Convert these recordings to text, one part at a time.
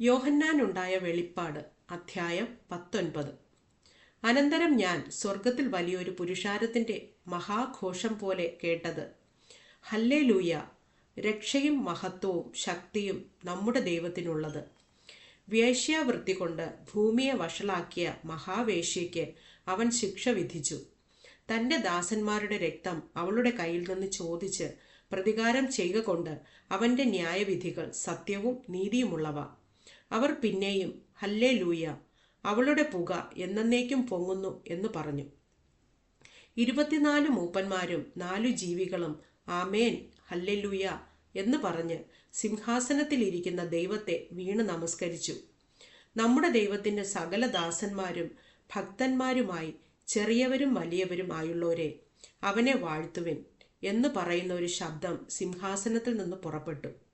യോഹന്നാനുണ്ടായ വെളിപ്പാട് അധ്യായം പത്തൊൻപത്. അനന്തരം ഞാൻ സ്വർഗത്തിൽ വലിയൊരു പുരുഷാരത്തിന്റെ മഹാഘോഷം പോലെ കേട്ടത് ഹല്ലേ ലൂയ രക്ഷയും മഹത്വവും ശക്തിയും നമ്മുടെ ദൈവത്തിനുള്ളത്. വേശ്യാവൃത്തി കൊണ്ട് ഭൂമിയെ വഷളാക്കിയ മഹാവേശ്യയ്ക്ക് അവൻ ശിക്ഷ വിധിച്ചു. തന്റെ ദാസന്മാരുടെ രക്തം അവളുടെ കയ്യിൽ നിന്ന് ചോദിച്ച് പ്രതികാരം ചെയ്യുക കൊണ്ട് അവന്റെ ന്യായവിധികൾ സത്യവും നീതിയുമുള്ളവ. അവർ പിന്നെയും ഹല്ലേ ലൂയ അവളുടെ പുക എന്നേക്കും പൊങ്ങുന്നു എന്ന് പറഞ്ഞു. ഇരുപത്തിനാല് മൂപ്പന്മാരും നാലു ജീവികളും ആമേൻ ഹല്ലെലൂയ എന്ന് പറഞ്ഞ് സിംഹാസനത്തിലിരിക്കുന്ന ദൈവത്തെ വീണ് നമസ്കരിച്ചു. നമ്മുടെ ദൈവത്തിന്റെ സകല ദാസന്മാരും ഭക്തന്മാരുമായി ചെറിയവരും വലിയവരും ആയുള്ളവരെ അവനെ വാഴ്ത്തുവിൻ എന്ന് പറയുന്ന ഒരു ശബ്ദം സിംഹാസനത്തിൽ നിന്ന് പുറപ്പെട്ടു.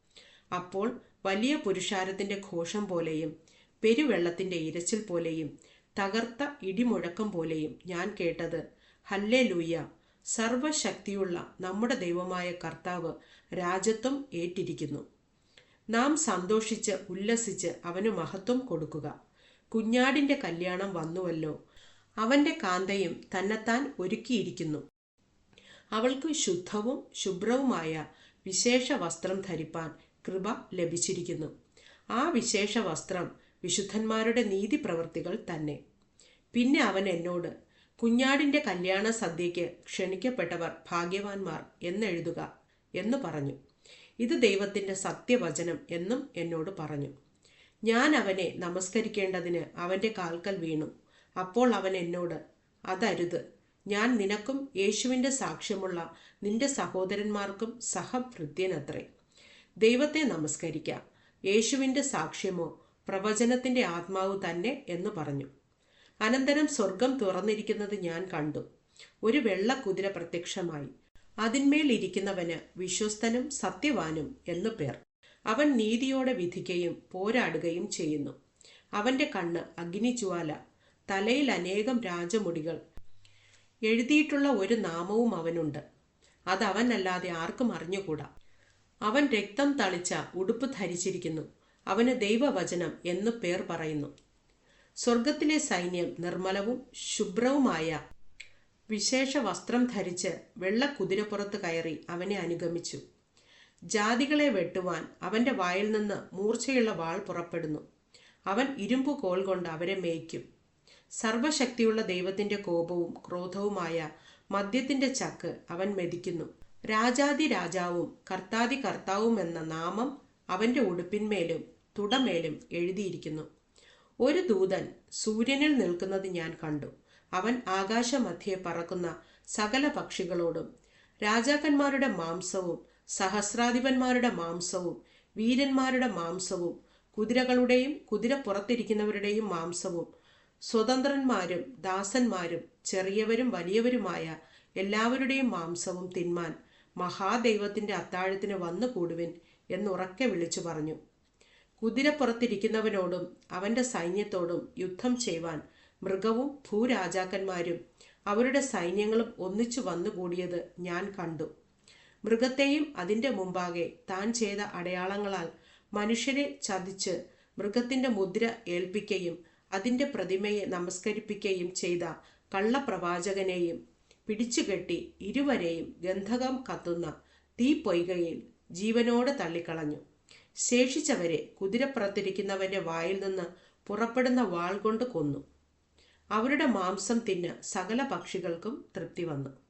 അപ്പോൾ വലിയ പുരുഷാരത്തിന്റെ ഘോഷം പോലെയും പെരുവെള്ളത്തിന്റെ ഇരച്ചിൽ പോലെയും തകർത്ത ഇടിമുഴക്കം പോലെയും ഞാൻ കേട്ടത്. ഹല്ലേ ലൂയ്യ സർവശക്തിയുള്ള നമ്മുടെ ദൈവമായ കർത്താവ് രാജ്യത്വം ഏറ്റിരിക്കുന്നു. നാം സന്തോഷിച്ച് ഉല്ലസിച്ച് അവന് മഹത്വം കൊടുക്കുക. കുഞ്ഞാടിന്റെ കല്യാണം വന്നുവല്ലോ. അവന്റെ കാന്തയും തന്നെത്താൻ ഒരുക്കിയിരിക്കുന്നു. അവൾക്ക് ശുദ്ധവും ശുഭ്രവുമായ വിശേഷ വസ്ത്രം ധരിപ്പാൻ കൃപ ലഭിച്ചിരിക്കുന്നു. ആ വിശേഷ വസ്ത്രം വിശുദ്ധന്മാരുടെ നീതി പ്രവർത്തികൾ തന്നെ. പിന്നെ അവൻ എന്നോട് കുഞ്ഞാടിന്റെ കല്യാണ സദ്യയ്ക്ക് ക്ഷണിക്കപ്പെട്ടവർ ഭാഗ്യവാന്മാർ എന്നെഴുതുക എന്ന് പറഞ്ഞു. ഇത് ദൈവത്തിന്റെ സത്യവചനം എന്നും എന്നോട് പറഞ്ഞു. ഞാൻ അവനെ നമസ്കരിക്കേണ്ടതിന് അവന്റെ കാൽക്കൽ വീണു. അപ്പോൾ അവൻ എന്നോട് അതരുത്. ഞാൻ നിനക്കും യേശുവിന്റെ സാക്ഷ്യമുള്ള നിന്റെ സഹോദരന്മാർക്കും സഹഭൃത്യനത്രേ. ദൈവത്തെ നമസ്കരിക്കാം. യേശുവിന്റെ സാക്ഷ്യമോ പ്രവചനത്തിന്റെ ആത്മാവ് തന്നെ എന്ന് പറഞ്ഞു. അനന്തരം സ്വർഗം തുറന്നിരിക്കുന്നത് ഞാൻ കണ്ടു. ഒരു വെള്ള കുതിര പ്രത്യക്ഷമായി. അതിന്മേൽ ഇരിക്കുന്നവന് വിശ്വസ്തനും സത്യവാനും എന്നു പേർ. അവൻ നീതിയോടെ വിധിക്കുകയും പോരാടുകയും ചെയ്യുന്നു. അവന്റെ കണ്ണ് അഗ്നിജ്വാല. തലയിൽ അനേകം രാജമുടികൾ. എഴുതിയിട്ടുള്ള ഒരു നാമവും അവനുണ്ട്. അത് ആർക്കും അറിഞ്ഞുകൂടാ. അവൻ രക്തം തളിച്ച ഉടുപ്പ് ധരിച്ചിരിക്കുന്നു. അവന് ദൈവവചനം എന്ന് പേർ പറയുന്നു. സ്വർഗത്തിലെ സൈന്യം നിർമ്മലവും ശുഭ്രവുമായ വിശേഷ വസ്ത്രം ധരിച്ച് വെള്ളക്കുതിരപ്പുറത്ത് കയറി അവനെ അനുഗമിച്ചു. ജാതികളെ വെട്ടുവാൻ അവന്റെ വായിൽ നിന്ന് മൂർച്ചയുള്ള വാൾ പുറപ്പെടുന്നു. അവൻ ഇരുമ്പു കോൾ കൊണ്ട് അവരെ മേയ്ക്കും. സർവശക്തിയുള്ള ദൈവത്തിന്റെ കോപവും ക്രോധവുമായ മദ്യത്തിന്റെ ചക്ക് അവൻ മെതിക്കുന്നു. രാജാതി രാജാവും കർത്താതി കർത്താവും എന്ന നാമം അവന്റെ ഉടുപ്പിന്മേലും തുടമേലും എഴുതിയിരിക്കുന്നു. ഒരു ദൂതൻ സൂര്യനിൽ നിൽക്കുന്നത് ഞാൻ കണ്ടു. അവൻ ആകാശമധ്യേ പറക്കുന്ന സകല പക്ഷികളോടും രാജാക്കന്മാരുടെ മാംസവും സഹസ്രാധിപന്മാരുടെ മാംസവും വീരന്മാരുടെ മാംസവും കുതിരകളുടെയും കുതിര പുറത്തിരിക്കുന്നവരുടെയും മാംസവും സ്വതന്ത്രന്മാരും ദാസന്മാരും ചെറിയവരും വലിയവരുമായ എല്ലാവരുടെയും മാംസവും തിന്മാൻ മഹാദൈവത്തിന്റെ അത്താഴത്തിന് വന്നു കൂടുവിൻ എന്നുറക്കെ വിളിച്ചു പറഞ്ഞു. കുതിരപ്പുറത്തിരിക്കുന്നവനോടും അവന്റെ സൈന്യത്തോടും യുദ്ധം ചെയ്യുവാൻ മൃഗവും ഭൂരാജാക്കന്മാരും അവരുടെ സൈന്യങ്ങളും ഒന്നിച്ചു വന്നുകൂടിയത് ഞാൻ കണ്ടു. മൃഗത്തെയും അതിന്റെ മുമ്പാകെ താൻ ചെയ്ത അടയാളങ്ങളാൽ മനുഷ്യരെ ചതിച്ച് മൃഗത്തിന്റെ മുദ്ര ഏൽപ്പിക്കുകയും അതിന്റെ പ്രതിമയെ നമസ്കരിപ്പിക്കുകയും ചെയ്ത കള്ളപ്രവാചകനെയും പിടിച്ചുകെട്ടി ഇരുവരെയും ഗന്ധകം കത്തുന്ന തീ പൊയ്കയിൽ ജീവനോടെ തള്ളിക്കളഞ്ഞു. ശേഷിച്ചവരെ കുതിരപ്പുറത്തിരിക്കുന്നവന്റെ വായിൽ നിന്ന് പുറപ്പെടുന്ന വാൾ കൊണ്ട് കൊന്നു. അവരുടെ മാംസം തിന്ന് സകല പക്ഷികൾക്കും തൃപ്തി വന്നു.